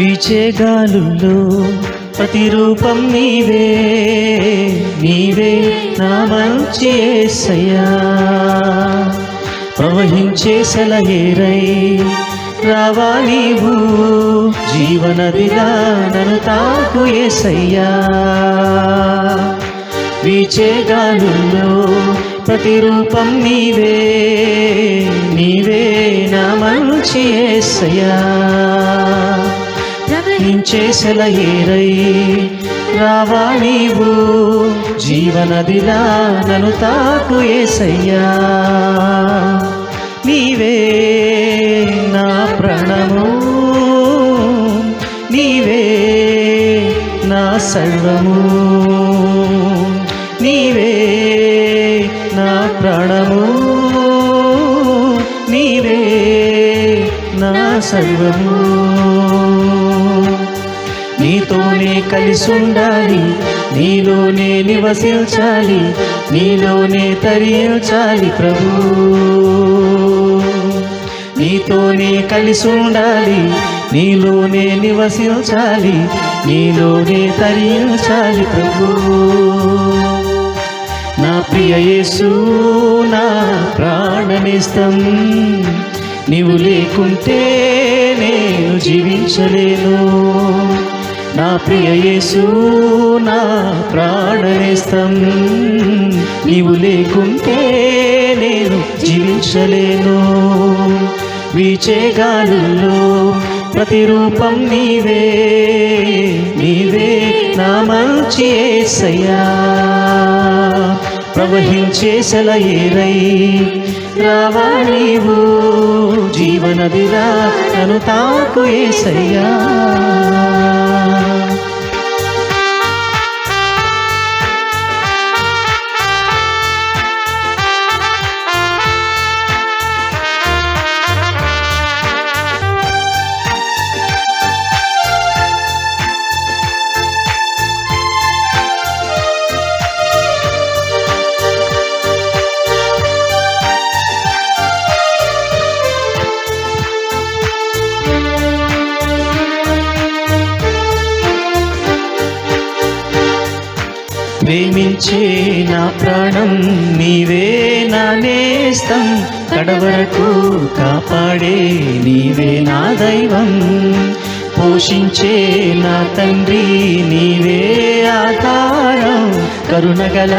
వీచే గాలుల్లో ప్రతిరూపం నీవే నీవే నా మంచి యేసయ్యా ప్రవహించే సెలయేరై రావా నీవు జీవనదిలా నన్ను తాకు ఏసయ్యా. వీచే గాలుల్లో ప్రతిరూపం నీవే నీవే నా మంచి యేసయ్యా ప్రవహించే సెలయేరై. రావా నీవు జీవనదిలా నను తాకు ఏసయ్యా. నీవే నా ప్రాణము నీవే నా సర్వము. నీవే నా ప్రాణము నీవే నా సర్వము. నీతోనే కలిసి ఉండాలి నీలోనే నివసించాలి నీలోనే తరించాలి ప్రభు. నీతోనే కలిసి ఉండాలి నీలోనే నివసించాలి నీలోనే తరించాలి ప్రభు. నా ప్రియ యేసు నా ప్రాణనిస్తం నీవు లేకుంటే నేను జీవించలేను. నా ప్రియ యేసు నా ప్రాణనేస్తం నీవు లేకుంటే నేను జీవించలేను. వీచేగాలుల్లో ప్రతిరూపం నీవే నీవే నా మంచి యేసయ్యా ప్రవహించే సెలయేరై రావా నీవు జీవనదిరా నన్ను తాకు ఏసయ్యా. ప్రేమించే నా ప్రాణం నీవే నా నేస్తం. కడవరకు కాపాడే నీవే నా దైవం. పోషించే నా తండ్రి నీవే ఆధారం. కరుణగల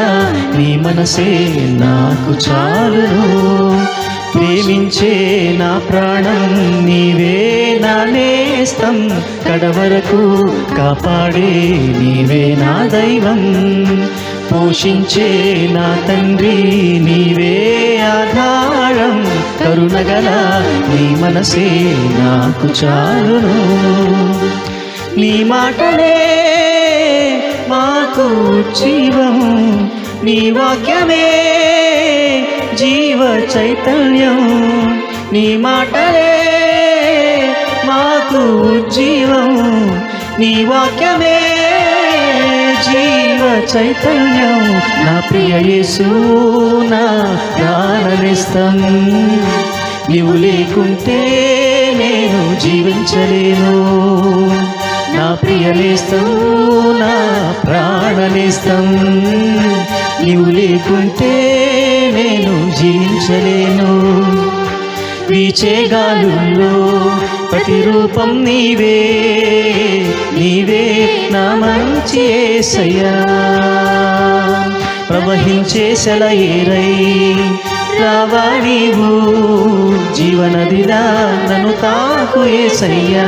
నీ మనసే నాకు చాలును. ప్రేమించే నా ప్రాణం నీవే నా నేస్తం. కడవరకు కాపాడే నీవే నా దైవం. పోషించే నా తండ్రి నీవే ఆధారం. కరుణగల నీ మనసే నాకు చాలును. నీ మాటలే మాకు జీవం. నీ వాక్యమే జీవ చైతన్యం. నీ మాటలే మాకు జీవం నీ వాక్యమే జీవ చైతన్యం. నా ప్రియ యేసునా నా నీవు లేకుంటే నేను జీవించలేను. నా ప్రియలేస్తూ నా ప్రాణనేస్తం. నీవు లేకుంటే నేను జీవించలేను. వీచేగాలుల్లో ప్రతిరూపం నీవే నీవే నా మంచి ఏసయ్యా. ప్రవహించే సెలయేరై రావా నీవు జీవనదిలా నన్ను తాకు ఏసయ్యా.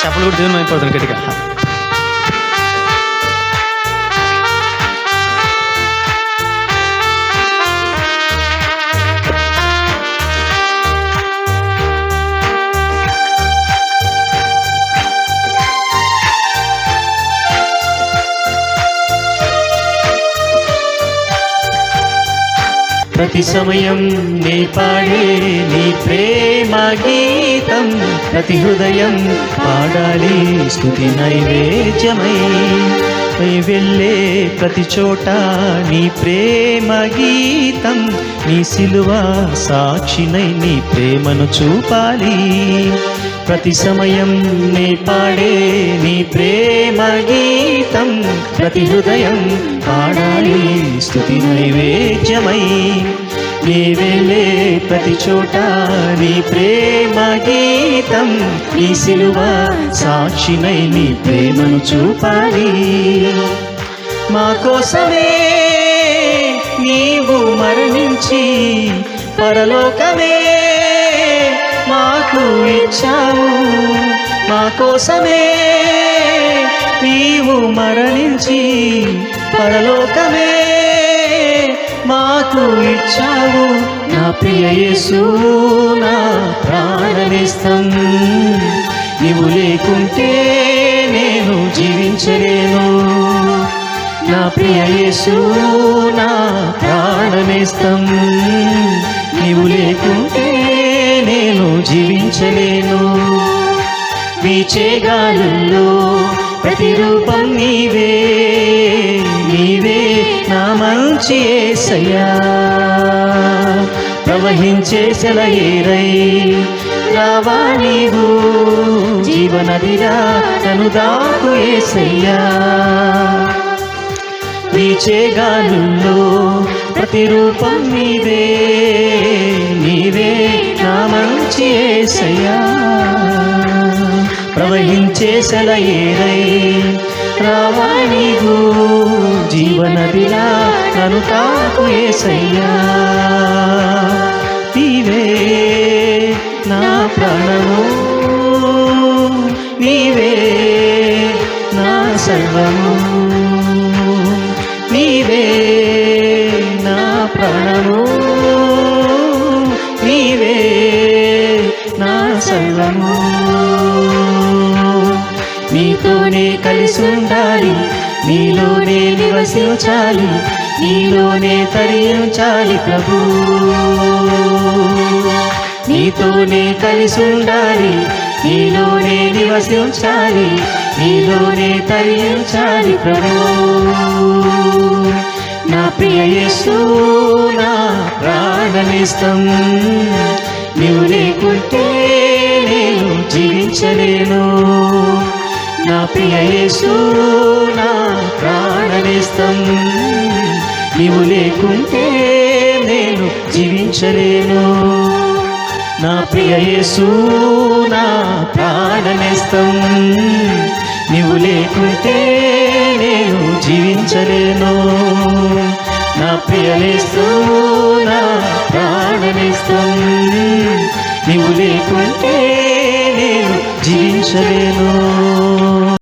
చెప్పలు కూడా దేవుని అయిపోతాను గట్టిగా ప్రతి సమయం నీ పాడే నీ ప్రేమ గీతం ప్రతి హృదయం పాడాలి స్థుతి నైవేద్యమై. పై వెళ్ళే ప్రతి చోట నీ ప్రేమ గీతం నీ సిలువ సాక్షినై నీ ప్రేమను చూపాలి. ప్రతి సమయం నీ పాడే నీ ప్రేమ గీతం ప్రతి హృదయం పాడాలి స్థుతి నైవేద్యమై. నీ వెళ్ళే ప్రతి చోట నీ ప్రేమ గీతం నీ సిలువ సాక్షినై నీ ప్రేమను చూపాలి. మా కోసమే నీవు మరణించి పరలోకమే ఇచ్చావు మా కోసమే నీవు మరణించి పరలోకమే మాకు ఇచ్చావు. నా ప్రియ యేసు నా ప్రాణనిస్తం నీవు లేకుంటే నేను జీవించలేను. నా ప్రియ యేసు నా ప్రాణనిస్తం నీవు లేకుంటే నేను జీవించలేను. వీచే గాలుల్లో ప్రతిరూపం నీవే. నీవే నా మంచి ఏసయ్యా. ప్రవహించే సెలయేరై రావా నీవు జీవనదిరా నన్ను దాకు ఏసయ్యా. వీచే గాలుల్లో ప్రతిరూపం నీవే నీవే నా మంచి ఏసయ్యా. ప్రవహించే సెలయేరై రావాణిగు నీవు జీవనదిలా నను తాకు ఏసయ్యా. నీవే నా ప్రాణము నీవే నా సర్వము. ప్రాణము నీవే నా సర్వము నీతోనే కలిసి ఉండాలి నీలోనే నివసించాలి నీలోనే తరించాలి ప్రభు. నీతోనే కలిసి ఉండాలి నీలోనే నివసించాలి నీలోనే తరించాలి ప్రభు. నా ప్రియ యేసు నా ప్రాణనిస్తం నీవు లేకుంటే నేను జీవించలేను. నా ప్రియ యేసు నా ప్రాణనిస్తం నీవు లేకుంటే నేను జీవించలేను. నా ప్రియ యేసు నా ప్రాణనేస్తం నీవు లేకుంటే జీవించలేను. నా ప్రియనేస్తూ నా ప్రాణనేస్తం నీవు లేకుంటే నేను జీవించలేను.